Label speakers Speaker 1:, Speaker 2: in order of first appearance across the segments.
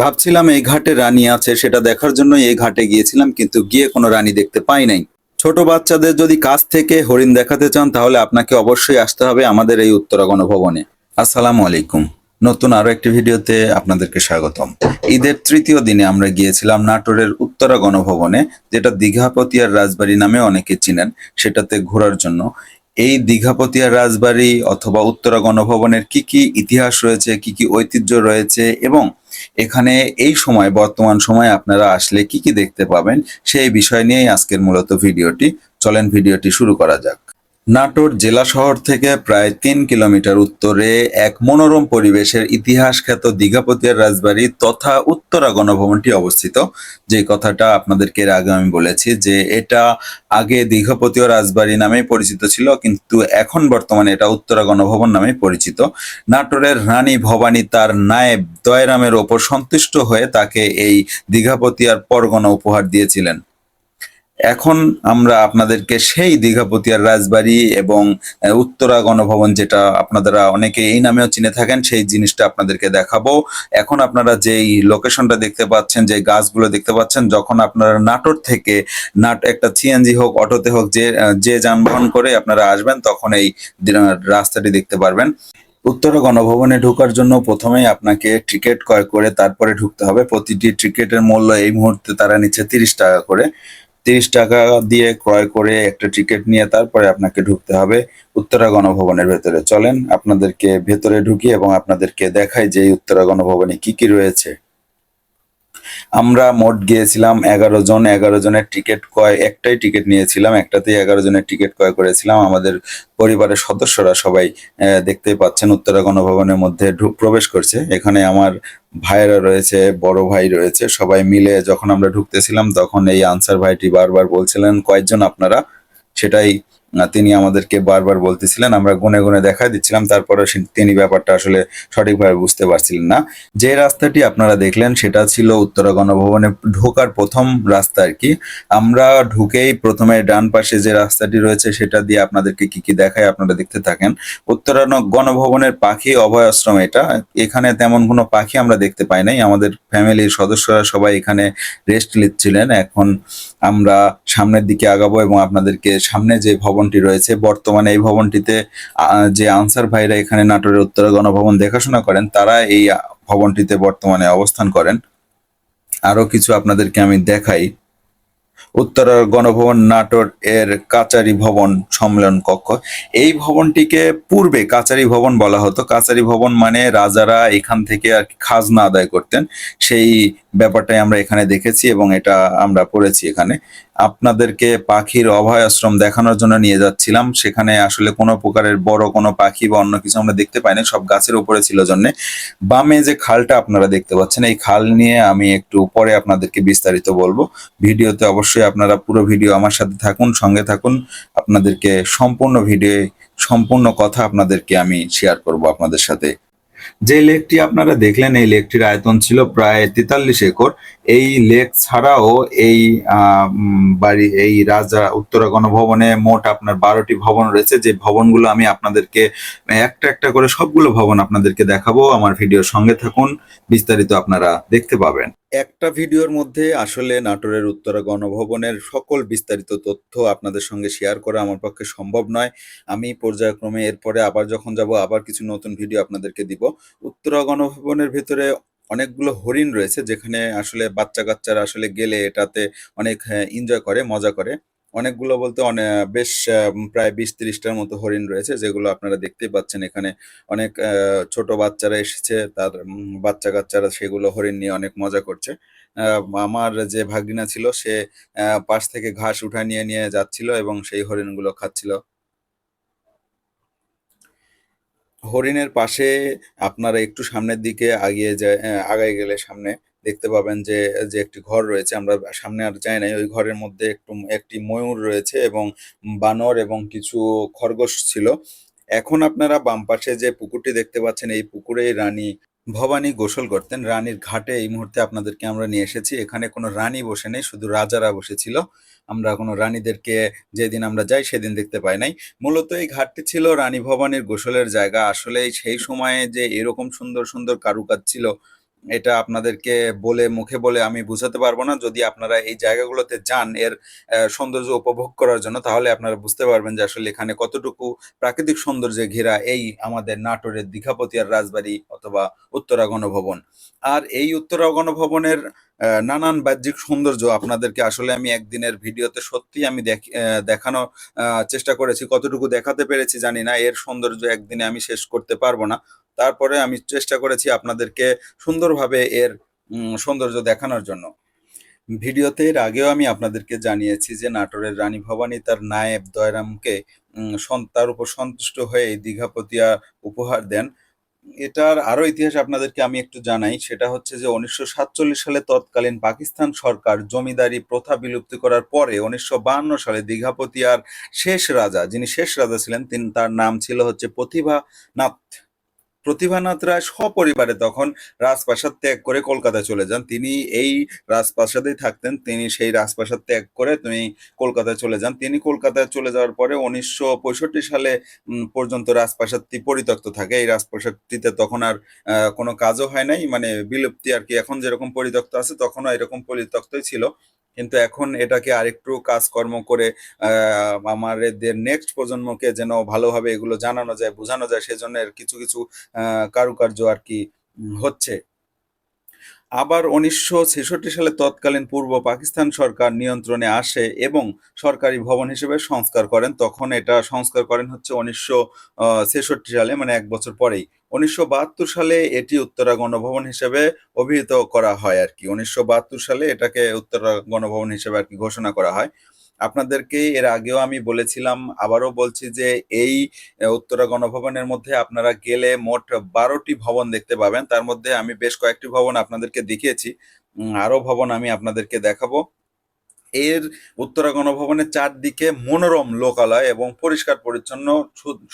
Speaker 1: ভাবছিলাম এই ঘাটে রানী আছে সেটা দেখার জন্য এই ঘাটে গিয়েছিলাম কিন্তু গিয়ে কোনো রানী দেখতে পাই নাই ছোট বাচ্চাদের যদি কাছ থেকে হরিণ দেখাতে চান তাহলে আপনাকে অবশ্যই আসতে হবে আমাদের এই উত্তরা গণভবনে আসসালামু আলাইকুম নতুন আরো একটি ভিডিওতে আপনাদেরকে স্বাগতম ঈদের তৃতীয় দিনে আমরা গিয়েছিলাম নাটোরের উত্তরা গণভবনে যেটা দীঘাপতিয়ার রাজবাড়ি নামে অনেকে চিনেন সেটাতে ঘোরার জন্য এই দীঘাপতিয়ার রাজবাড়ি অথবা উত্তরা গণভবনের কি কি ইতিহাস রয়েছে কি কি ঐতিহ্য রয়েছে এবং এখানে এই সময় বর্তমান সময়ে আপনারা আসলে কি কি দেখতে পাবেন সেই বিষয় নিয়েই আজকের মূলত ভিডিওটি চলেন ভিডিওটি শুরু করা যাক নাটোর জেলা শহর থেকে প্রায় তিন কিলোমিটার উত্তরে এক মনোরম পরিবেশের ইতিহাস খ্যাত দীঘাপতিয়ার রাজবাড়ি তথা উত্তরা গণভবনটি অবস্থিত যে কথাটা আপনাদেরকে এর আগে আমি বলেছি যে এটা আগে দীঘাপতীয় রাজবাড়ি নামে পরিচিত ছিল কিন্তু এখন বর্তমানে এটা উত্তরা গণভবন নামে পরিচিত নাটোরের রানী ভবানী তার নায়েব দয়রামের ওপর সন্তুষ্ট হয়ে তাকে এই দীঘাপতিয়ার পরগনা উপহার দিয়েছিলেন এখন আমরা আপনাদেরকে সেই দীঘাপতিয়ার রাজবাড়ি এবং উত্তরা গণভবন যেটা আপনারা অনেকে এই নামেও চিনে থাকেন সেই জিনিসটা আপনাদেরকে দেখাবো এখন আপনারা যেই লোকেশনটা দেখতে পাচ্ছেন যে গাছগুলো দেখতে পাচ্ছেন যখন আপনারা নাটোর থেকে নাট একটা সিএনজি হোক অটোতে হোক যে যে যানবাহন করে আপনারা আসবেন তখন এই রাস্তাটি দেখতে পারবেন উত্তরা গণভবনে ঢোকার জন্য প্রথমেই আপনাকে টিকিট ক্রয় করে তারপরে ঢুকতে হবে প্রতিটি টিকিটের মূল্য এই মুহূর্তে তারা নিচ্ছে তিরিশ টাকা করে তিরিশ টাকা দিয়ে ক্রয় করে একটা টিকিট নিয়ে তারপরে আপনাকে ঢুকতে হবে উত্তরা গণভবনের ভেতরে চলেন আপনাদেরকে ভেতরে ঢুকি এবং আপনাদেরকে দেখাই যে উত্তরা গণভবনে কি কি রয়েছে আমরা মোট গিয়েছিলাম এগারো জন এগারো জনের টিকিট ক্রয় একটাই টিকিট নিয়েছিলাম একটাতেই এগারো জনের টিকিট ক্রয় করেছিলাম আমাদের পরিবারের সদস্যরা সবাই দেখতেই পাচ্ছেন উত্তরা গণভবনের মধ্যে প্রবেশ করছে এখানে আমার ভাইয়েরা রয়েছে বড় ভাই রয়েছে সবাই মিলে যখন আমরা ঢুকতেছিলাম তখন এই আনসার ভাইটি বারবার বলছিলেন কয়েকজন আপনারা সেটাই তিনি আমাদেরকে বারবার বলতেছিলেন আমরা গুনে গুনে দেখা দিচ্ছিলাম তারপরে তিনি ব্যাপারটা আসলে সঠিকভাবে বুঝতে পারছিলেন না যে রাস্তাটি আপনারা দেখলেন সেটা ছিল উত্তরা গণভবনে ঢোকার প্রথম রাস্তা আর কি আমরা ঢুকেই প্রথমে ডান পাশে যে রাস্তাটি রয়েছে সেটা দিয়ে আপনাদেরকে কি কি দেখায় আপনারা দেখতে থাকেন উত্তরা গণভবনের পাখি অভয়াশ্রম এটা এখানে তেমন কোনো পাখি আমরা দেখতে পাই নাই আমাদের ফ্যামিলির সদস্যরা সবাই এখানে রেস্ট নিচ্ছিলেন এখন আমরা সামনের দিকে আগাবো এবং আপনাদেরকে সামনে যে ভবন ভবনটি রয়েছে বর্তমানে এই ভবনটিতে যে আনসার ভাইরা এখানে নাটোরের উত্তরা গণভবন দেখাশোনা করেন তারা এই ভবনটিতে বর্তমানে অবস্থান করেন আরও কিছু আপনাদেরকে আমি দেখাই উত্তর গণভবন নাটোর এর কাচারি ভবন সম্মেলন কক্ষ এই ভবনটিকে পূর্বে কাচারি ভবন বলা হতো কাচারি ভবন মানে রাজারা এখান থেকে আর খাজনা আদায় করতেন সেই ব্যাপারটাই আমরা এখানে দেখেছি এবং এটা আমরা পড়েছি এখানে আপনাদেরকে পাখির অভয় আশ্রম দেখানোর জন্য নিয়ে যাচ্ছিলাম সেখানে আসলে কোনো প্রকারের বড় কোনো পাখি বা অন্য কিছু আমরা দেখতে পাইনি সব গাছের উপরে ছিল জন্যে বামে যে খালটা আপনারা দেখতে পাচ্ছেন এই খাল নিয়ে আমি একটু পরে আপনাদেরকে বিস্তারিত বলবো ভিডিওতে অবশ্যই আপনারা পুরো ভিডিও আমার সাথে থাকুন সঙ্গে থাকুন আপনাদেরকে সম্পূর্ণ ভিডিও সম্পূর্ণ কথা আপনাদেরকে আমি শেয়ার করব আপনাদের সাথে যে লেকটি আপনারা দেখলেন এই লেকটির আয়তন ছিল প্রায় তেতাল্লিশ একর এই লেক ছাড়াও এই বাড়ি এই রাজা উত্তরা গণভবনে মোট আপনার বারোটি ভবন রয়েছে যে ভবনগুলো আমি আপনাদেরকে একটা একটা করে সবগুলো ভবন আপনাদেরকে দেখাবো আমার ভিডিওর সঙ্গে থাকুন বিস্তারিত আপনারা দেখতে পাবেন একটা ভিডিওর মধ্যে আসলে নাটোরের উত্তরা গণভবনের সকল বিস্তারিত তথ্য আপনাদের সঙ্গে শেয়ার করা আমার পক্ষে সম্ভব নয় আমি পর্যায়ক্রমে এরপরে আবার যখন যাব আবার কিছু নতুন ভিডিও আপনাদেরকে দিব উত্তরা গণভবনের ভেতরে অনেকগুলো হরিণ রয়েছে যেখানে আসলে বাচ্চা কাচ্চারা আসলে গেলে এটাতে অনেক এনজয় হ্যাঁ, করে মজা করে অনেকগুলো বলতে অনেক বেশ প্রায় বিশ ত্রিশটার মতো হরিণ রয়েছে যেগুলো আপনারা দেখতেই পাচ্ছেন এখানে অনেক ছোট বাচ্চারা এসেছে তার বাচ্চা কাচ্চারা সেগুলো হরিণ নিয়ে অনেক মজা করছে আমার যে ভাগিনা ছিল সে পাশ থেকে ঘাস উঠায় নিয়ে নিয়ে যাচ্ছিল এবং সেই হরিণগুলো খাচ্ছিল হরিণের পাশে আপনারা একটু সামনের দিকে আগিয়ে যায় আগায় গেলে সামনে দেখতে পাবেন যে যে একটি ঘর রয়েছে আমরা সামনে আর যাই নাই ওই ঘরের মধ্যে একটু একটি ময়ূর রয়েছে এবং বানর এবং কিছু খরগোশ ছিল এখন আপনারা বাম পাশে যে পুকুরটি দেখতে পাচ্ছেন এই পুকুরেই রানী ভবানী গোসল করতেন রানীর ঘাটে এই মুহূর্তে আপনাদেরকে আমরা নিয়ে এসেছি এখানে কোনো রানী বসে নেই শুধু রাজারা বসেছিল আমরা কোনো রানীদেরকে যেদিন আমরা যাই সেদিন দেখতে পাই নাই মূলত এই ঘাটটি ছিল রানী ভবানীর গোসলের জায়গা আসলে সেই সময়ে যে এরকম সুন্দর সুন্দর কারুকাজ ছিল এটা আপনাদেরকে বলে মুখে বলে আমি বুঝাতে পারবো না যদি আপনারা এই জায়গাগুলোতে যান এর সৌন্দর্য উপভোগ করার জন্য তাহলে আপনারা বুঝতে পারবেন যে আসলে এখানে কতটুকু প্রাকৃতিক সৌন্দর্যে ঘেরা এই আমাদের নাটোরের দীঘাপতিয়ার রাজবাড়ি অথবা উত্তরা গণভবন আর এই উত্তরা গণভবনের নানান বাহ্যিক সৌন্দর্য আপনাদেরকে আসলে আমি একদিনের ভিডিওতে সত্যি আমি দেখানো চেষ্টা করেছি কতটুকু দেখাতে পেরেছি জানি না এর সৌন্দর্য একদিনে আমি শেষ করতে পারবো না তারপরে আমি চেষ্টা করেছি আপনাদেরকে সুন্দরভাবে এর সৌন্দর্য দেখানোর জন্য ভিডিওতে এর আগেও আমি আপনাদেরকে জানিয়েছি যে নাটোরের রানী ভবানী তার নায়েব দয়রামকে তার উপর সন্তুষ্ট হয়ে দীঘাপতিয়া উপহার দেন এটার আরও ইতিহাস আপনাদেরকে আমি একটু জানাই সেটা হচ্ছে যে উনিশশো সালে তৎকালীন পাকিস্তান সরকার জমিদারি প্রথা বিলুপ্ত করার পরে উনিশশো সালে দীঘাপতিয়ার শেষ রাজা যিনি শেষ রাজা ছিলেন তিনি তার নাম ছিল হচ্ছে প্রতিভা নাথ প্রতিভানাথ রায় সপরিবারে তখন রাজপ্রাসাদ ত্যাগ করে কলকাতা চলে যান তিনি এই রাজপ্রাসাদেই থাকতেন তিনি সেই রাজপ্রাসাদ ত্যাগ করে তিনি কলকাতায় চলে যান তিনি কলকাতায় চলে যাওয়ার পরে উনিশশো সালে পর্যন্ত রাজপ্রাসাদটি পরিত্যক্ত থাকে এই রাজপ্রাসাদটিতে তখন আর কোনো কাজও হয় নাই মানে বিলুপ্তি আর কি এখন যেরকম পরিত্যক্ত আছে তখনও এরকম পরিত্যক্তই ছিল কিন্তু এখন এটাকে আরেকটু কাজকর্ম করে আমাদের নেক্সট প্রজন্মকে যেন ভালোভাবে এগুলো জানানো যায় বোঝানো যায় সেজন্য কিছু কিছু কারুকার্য আর কি হচ্ছে আবার উনিশশো ছেষট্টি সালে তৎকালীন পূর্ব পাকিস্তান সরকার নিয়ন্ত্রণে আসে এবং সরকারি ভবন হিসেবে সংস্কার করেন তখন এটা সংস্কার করেন হচ্ছে উনিশশো ছেষট্টি সালে মানে এক বছর পরেই উনিশশো সালে এটি উত্তরা গণভবন হিসেবে অভিহিত করা হয় আর কি উনিশশো সালে এটাকে উত্তরা গণভবন হিসেবে আর কি ঘোষণা করা হয় আপনাদেরকে এর আগেও আমি বলেছিলাম আবারও বলছি যে এই উত্তরা গণভবনের মধ্যে আপনারা গেলে মোট বারোটি ভবন দেখতে পাবেন তার মধ্যে আমি বেশ কয়েকটি ভবন আপনাদেরকে দেখিয়েছি আরও ভবন আমি আপনাদেরকে দেখাবো এর উত্তরা গণভবনের চারদিকে মনোরম লোকালয় এবং পরিষ্কার পরিচ্ছন্ন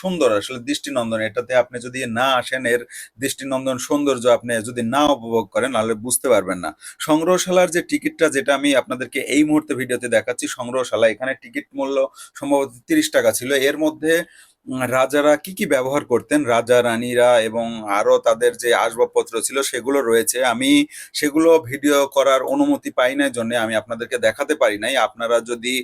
Speaker 1: সুন্দর আসলে দৃষ্টিনন্দন এটাতে আপনি যদি না আসেন এর দৃষ্টিনন্দন সৌন্দর্য আপনি যদি না উপভোগ করেন তাহলে বুঝতে পারবেন না সংগ্রহশালার যে টিকিটটা যেটা আমি আপনাদেরকে এই মুহূর্তে ভিডিওতে দেখাচ্ছি সংগ্রহশালা এখানে টিকিট মূল্য সম্ভবত তিরিশ টাকা ছিল এর মধ্যে রাজারা কি কি ব্যবহার করতেন রাজা রানীরা এবং আরও তাদের যে আসবাবপত্র ছিল সেগুলো রয়েছে আমি সেগুলো ভিডিও করার অনুমতি পাই নাই জন্য আমি আপনাদেরকে দেখাতে পারি নাই আপনারা যদি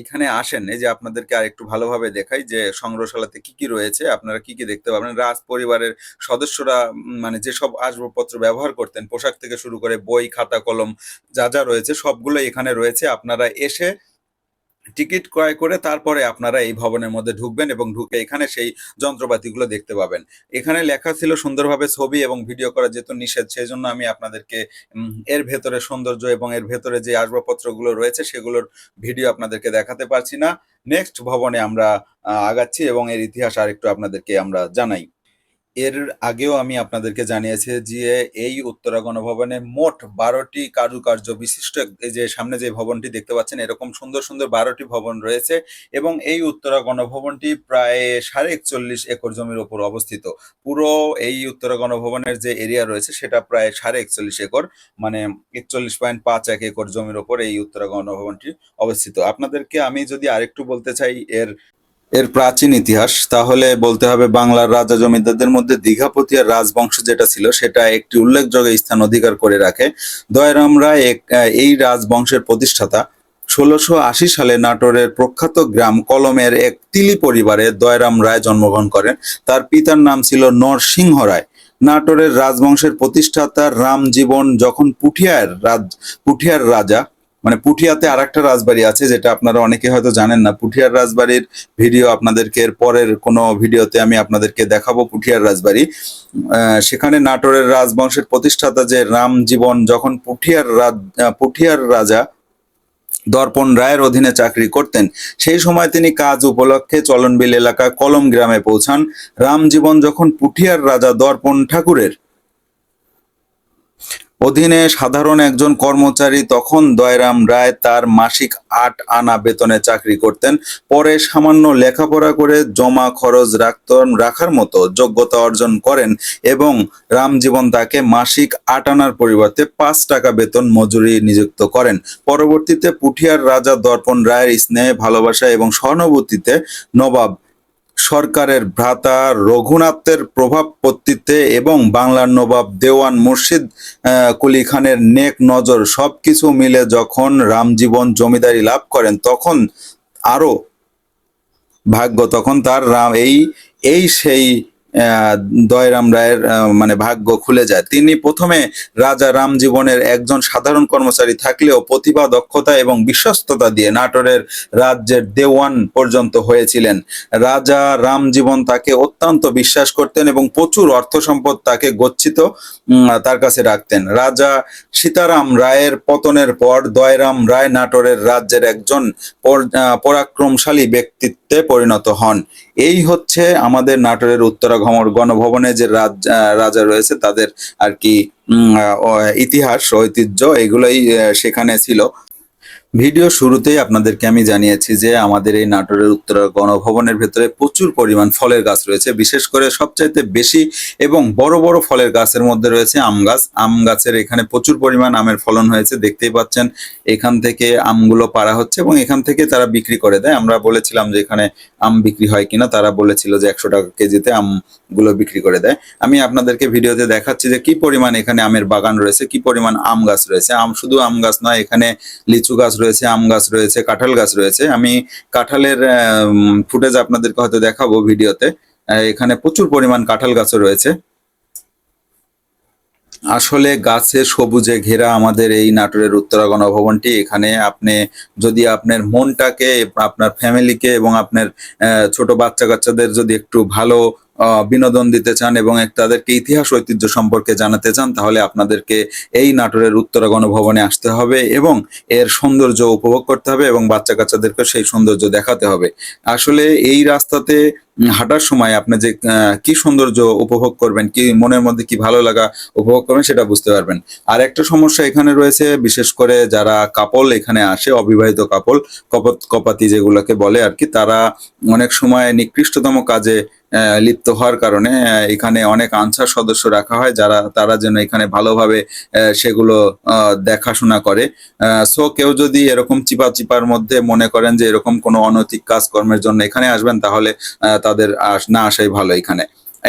Speaker 1: এখানে আসেন এই যে আপনাদেরকে আর একটু ভালোভাবে দেখাই যে সংগ্রহশালাতে কি কি রয়েছে আপনারা কি কি দেখতে পাবেন রাজ পরিবারের সদস্যরা মানে যেসব আসবাবপত্র ব্যবহার করতেন পোশাক থেকে শুরু করে বই খাতা কলম যা যা রয়েছে সবগুলো এখানে রয়েছে আপনারা এসে টিকিট ক্রয় করে তারপরে আপনারা এই ভবনের মধ্যে ঢুকবেন এবং ঢুকে এখানে সেই যন্ত্রপাতিগুলো দেখতে পাবেন এখানে লেখা ছিল সুন্দরভাবে ছবি এবং ভিডিও করা যেহেতু নিষেধ সেই জন্য আমি আপনাদেরকে এর ভেতরে সৌন্দর্য এবং এর ভেতরে যে আসবাবপত্রগুলো রয়েছে সেগুলোর ভিডিও আপনাদেরকে দেখাতে পারছি না নেক্সট ভবনে আমরা আগাচ্ছি এবং এর ইতিহাস আরেকটু আপনাদেরকে আমরা জানাই এর আগেও আমি আপনাদেরকে জানিয়েছি যে এই উত্তরা গণভবনে মোট বারোটি কারুকার্য বিশিষ্ট যে সামনে যে ভবনটি দেখতে পাচ্ছেন এরকম সুন্দর সুন্দর বারোটি ভবন রয়েছে এবং এই উত্তরা গণভবনটি প্রায় সাড়ে একচল্লিশ একর জমির ওপর অবস্থিত পুরো এই উত্তরা গণভবনের যে এরিয়া রয়েছে সেটা প্রায় সাড়ে একচল্লিশ একর মানে একচল্লিশ পয়েন্ট পাঁচ এক একর জমির ওপর এই উত্তরা গণভবনটি অবস্থিত আপনাদেরকে আমি যদি আরেকটু বলতে চাই এর এর প্রাচীন ইতিহাস তাহলে বলতে হবে বাংলার রাজা জমিদারদের মধ্যে দীঘাপতিয়ার রাজবংশ যেটা ছিল সেটা একটি উল্লেখযোগ্য স্থান অধিকার করে রাখে দয়ারাম রায় এই রাজবংশের প্রতিষ্ঠাতা ষোলোশো আশি সালে নাটোরের প্রখ্যাত গ্রাম কলমের এক তিলি পরিবারে দয়রাম রায় জন্মগ্রহণ করেন তার পিতার নাম ছিল নরসিংহ রায় নাটোরের রাজবংশের প্রতিষ্ঠাতা রামজীবন যখন পুঠিয়ার রাজ পুঠিয়ার রাজা মানে পুঠিয়াতে আর একটা রাজবাড়ি আছে যেটা আপনারা অনেকে হয়তো জানেন না পুঠিয়ার রাজবাড়ির ভিডিও আপনাদেরকে এর পরের কোনো ভিডিওতে আমি আপনাদেরকে দেখাবো পুঠিয়ার রাজবাড়ি সেখানে নাটোরের রাজবংশের প্রতিষ্ঠাতা যে রামজীবন যখন পুঠিয়ার রাজ পুঠিয়ার রাজা দর্পণ রায়ের অধীনে চাকরি করতেন সেই সময় তিনি কাজ উপলক্ষে চলনবিল এলাকা কলম গ্রামে পৌঁছান রামজীবন যখন পুঠিয়ার রাজা দর্পণ ঠাকুরের অধীনে সাধারণ একজন কর্মচারী তখন দয়রাম রায় তার মাসিক আট আনা বেতনে চাকরি করতেন পরে সামান্য লেখাপড়া করে জমা খরচ রাখত রাখার মতো যোগ্যতা অর্জন করেন এবং রামজীবন তাকে মাসিক আট আনার পরিবর্তে পাঁচ টাকা বেতন মজুরি নিযুক্ত করেন পরবর্তীতে পুঠিয়ার রাজা দর্পণ রায়ের স্নেহে ভালোবাসা এবং সহানুভূতিতে নবাব সরকারের ভ্রাতা রঘুনাথের প্রভাব পত্তিতে এবং বাংলার নবাব দেওয়ান মুর্শিদ কুলি খানের নেক নজর সব কিছু মিলে যখন রামজীবন জমিদারি লাভ করেন তখন আরও ভাগ্য তখন তার রাম এই এই সেই দয়রাম রায়ের মানে ভাগ্য খুলে যায় তিনি প্রথমে রাজা রামজীবনের একজন সাধারণ কর্মচারী থাকলেও প্রতিভা দক্ষতা এবং বিশ্বস্ততা দিয়ে নাটোরের রাজ্যের দেওয়ান পর্যন্ত হয়েছিলেন রাজা রামজীবন তাকে অত্যন্ত বিশ্বাস করতেন এবং প্রচুর অর্থ সম্পদ তাকে গচ্ছিত তার কাছে রাখতেন রাজা সীতারাম রায়ের পতনের পর দয়রাম রায় নাটোরের রাজ্যের একজন পরাক্রমশালী ব্যক্তিত্বে পরিণত হন এই হচ্ছে আমাদের নাটোরের উত্তরা ঘমর গণভবনে যে রাজা রয়েছে তাদের আর কি ইতিহাস ঐতিহ্য এগুলোই সেখানে ছিল ভিডিও শুরুতেই আপনাদেরকে আমি জানিয়েছি যে আমাদের এই নাটোরের উত্তরা গণভবনের ভেতরে প্রচুর পরিমাণ ফলের গাছ রয়েছে বিশেষ করে সবচাইতে বেশি এবং বড় বড় ফলের গাছের মধ্যে রয়েছে আম গাছ আম গাছের এখানে প্রচুর পরিমাণ আমের ফলন হয়েছে দেখতেই পাচ্ছেন এখান থেকে আমগুলো পাড়া হচ্ছে এবং এখান থেকে তারা বিক্রি করে দেয় আমরা বলেছিলাম যে এখানে আম বিক্রি হয় কিনা তারা বলেছিল যে একশো টাকা কেজিতে আমগুলো বিক্রি করে দেয় আমি আপনাদেরকে ভিডিওতে দেখাচ্ছি যে কি পরিমাণ এখানে আমের বাগান রয়েছে কি পরিমাণ আম গাছ রয়েছে আম শুধু আম গাছ নয় এখানে লিচু গাছ রয়েছে আম গাছ রয়েছে কাঁঠাল গাছ রয়েছে আমি কাঁঠালের ফুটেজ আপনাদেরকে হয়তো দেখাবো ভিডিওতে এখানে প্রচুর পরিমাণ কাঁঠাল গাছও রয়েছে আসলে গাছে সবুজে ঘেরা আমাদের এই নাটোরের উত্তরা গণভবনটি এখানে আপনি যদি আপনার মনটাকে আপনার ফ্যামিলিকে এবং আপনার ছোট বাচ্চা কাচ্চাদের যদি একটু ভালো বিনোদন দিতে চান এবং তাদেরকে ইতিহাস ঐতিহ্য সম্পর্কে জানাতে চান তাহলে আপনাদেরকে এই নাটোরের উত্তরা গণভবনে আসতে হবে এবং এর সৌন্দর্য উপভোগ করতে হবে এবং বাচ্চা কাচ্চাদেরকে সেই সৌন্দর্য দেখাতে হবে আসলে এই রাস্তাতে হাঁটার সময় আপনি যে কি সৌন্দর্য উপভোগ করবেন কি মনের মধ্যে কি ভালো লাগা উপভোগ করবেন সেটা বুঝতে পারবেন আর একটা সমস্যা এখানে রয়েছে বিশেষ করে যারা কাপল এখানে আসে অবিবাহিত কাপল কপাত কপাতি যেগুলোকে বলে আর কি তারা অনেক সময় নিকৃষ্টতম কাজে লিপ্ত হওয়ার কারণে এখানে অনেক আনসার সদস্য রাখা হয় যারা তারা যেন এখানে ভালোভাবে সেগুলো দেখাশোনা করে সো কেউ যদি এরকম চিপা চিপার মধ্যে মনে করেন যে এরকম কোনো অনৈতিক কাজকর্মের জন্য এখানে আসবেন তাহলে তাদের না আসাই ভালো এখানে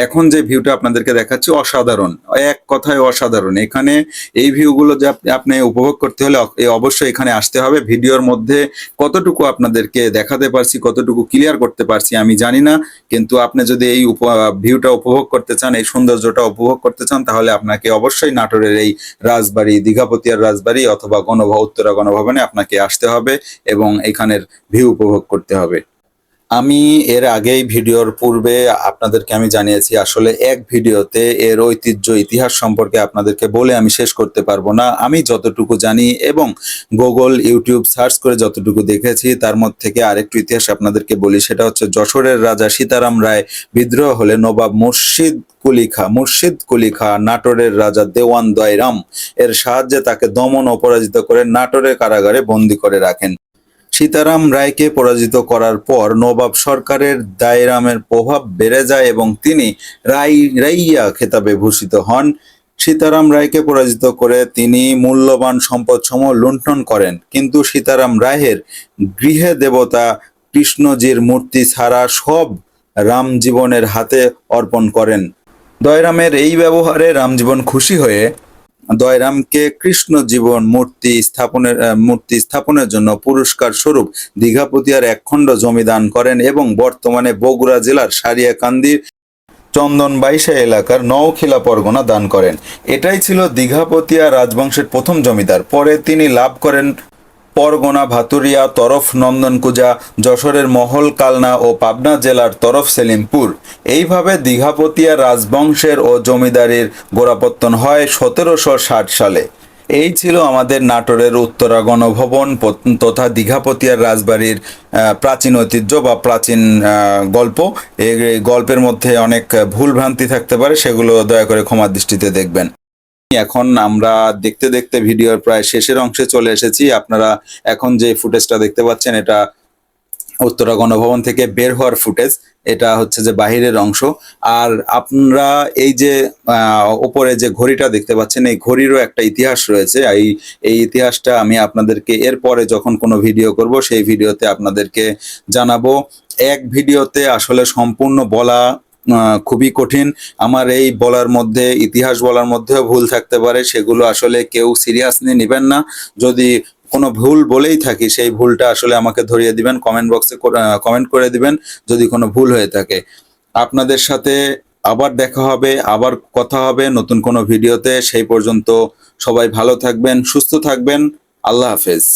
Speaker 1: এখন যে ভিউটা আপনাদেরকে দেখাচ্ছি অসাধারণ এক কথায় অসাধারণ এখানে এই ভিউগুলো যে আপনি উপভোগ করতে হলে অবশ্যই এখানে আসতে হবে ভিডিওর মধ্যে কতটুকু আপনাদেরকে দেখাতে পারছি কতটুকু ক্লিয়ার করতে পারছি আমি জানি না কিন্তু আপনি যদি এই ভিউটা উপভোগ করতে চান এই সৌন্দর্যটা উপভোগ করতে চান তাহলে আপনাকে অবশ্যই নাটোরের এই রাজবাড়ি দীঘাপতিয়ার রাজবাড়ি অথবা গণভা উত্তরা গণভবনে আপনাকে আসতে হবে এবং এখানের ভিউ উপভোগ করতে হবে আমি এর আগেই ভিডিওর পূর্বে আপনাদেরকে আমি জানিয়েছি আসলে এক ভিডিওতে এর ঐতিহ্য ইতিহাস সম্পর্কে আপনাদেরকে বলে আমি শেষ করতে পারবো না আমি যতটুকু জানি এবং গুগল ইউটিউব সার্চ করে যতটুকু দেখেছি তার মধ্যে থেকে আরেকটু ইতিহাস আপনাদেরকে বলি সেটা হচ্ছে যশোরের রাজা সীতারাম রায় বিদ্রোহ হলে নবাব মুর্শিদ কুলিখা মুর্শিদ কুলিখা নাটোরের রাজা দেওয়ান দয়রাম এর সাহায্যে তাকে দমন অপরাজিত করে নাটোরের কারাগারে বন্দি করে রাখেন সীতারাম রায়কে পরাজিত করার পর নবাব সরকারের দায়রামের প্রভাব বেড়ে যায় এবং তিনি রায় রাইয়া খেতাবে ভূষিত হন সীতারাম রায়কে পরাজিত করে তিনি মূল্যবান সম্পদসমূহ লুণ্ঠন করেন কিন্তু সীতারাম রায়ের গৃহে দেবতা কৃষ্ণজির মূর্তি ছাড়া সব রামজীবনের হাতে অর্পণ করেন দয়রামের এই ব্যবহারে রামজীবন খুশি হয়ে দয়রামকে কৃষ্ণ জীবন মূর্তি স্থাপনের মূর্তি স্থাপনের জন্য পুরস্কার স্বরূপ দীঘাপতিয়ার একখণ্ড জমি দান করেন এবং বর্তমানে বগুড়া জেলার সারিয়াকান্দির বাইশা এলাকার নওখিলা পরগনা দান করেন এটাই ছিল দীঘাপতিয়া রাজবংশের প্রথম জমিদার পরে তিনি লাভ করেন পরগনা ভাতুরিয়া তরফ নন্দনকুজা যশোরের মহল কালনা ও পাবনা জেলার তরফ সেলিমপুর এইভাবে দীঘাপতিয়া রাজবংশের ও জমিদারির গোড়াপত্তন হয় সতেরোশো সালে এই ছিল আমাদের নাটোরের উত্তরা গণভবন তথা দীঘাপতিয়ার রাজবাড়ির প্রাচীন ঐতিহ্য বা প্রাচীন গল্প এই গল্পের মধ্যে অনেক ভুল ভ্রান্তি থাকতে পারে সেগুলো দয়া করে ক্ষমা দৃষ্টিতে দেখবেন এখন আমরা দেখতে দেখতে ভিডিওর প্রায় শেষের অংশে চলে এসেছি আপনারা এখন যে ফুটেজটা দেখতে পাচ্ছেন এটা উত্তরা গণভবন থেকে বের হওয়ার ফুটেজ এটা হচ্ছে যে বাহিরের অংশ আর আপনারা এই যে ওপরে যে ঘড়িটা দেখতে পাচ্ছেন এই ঘড়িরও একটা ইতিহাস রয়েছে এই এই ইতিহাসটা আমি আপনাদেরকে এরপরে যখন কোনো ভিডিও করব সেই ভিডিওতে আপনাদেরকে জানাবো এক ভিডিওতে আসলে সম্পূর্ণ বলা খুবই কঠিন আমার এই বলার মধ্যে ইতিহাস বলার মধ্যেও ভুল থাকতে পারে সেগুলো আসলে কেউ সিরিয়াসলি নেবেন না যদি কোনো ভুল বলেই থাকি সেই ভুলটা আসলে আমাকে ধরিয়ে দিবেন কমেন্ট বক্সে কমেন্ট করে দিবেন যদি কোনো ভুল হয়ে থাকে আপনাদের সাথে আবার দেখা হবে আবার কথা হবে নতুন কোনো ভিডিওতে সেই পর্যন্ত সবাই ভালো থাকবেন সুস্থ থাকবেন আল্লাহ হাফেজ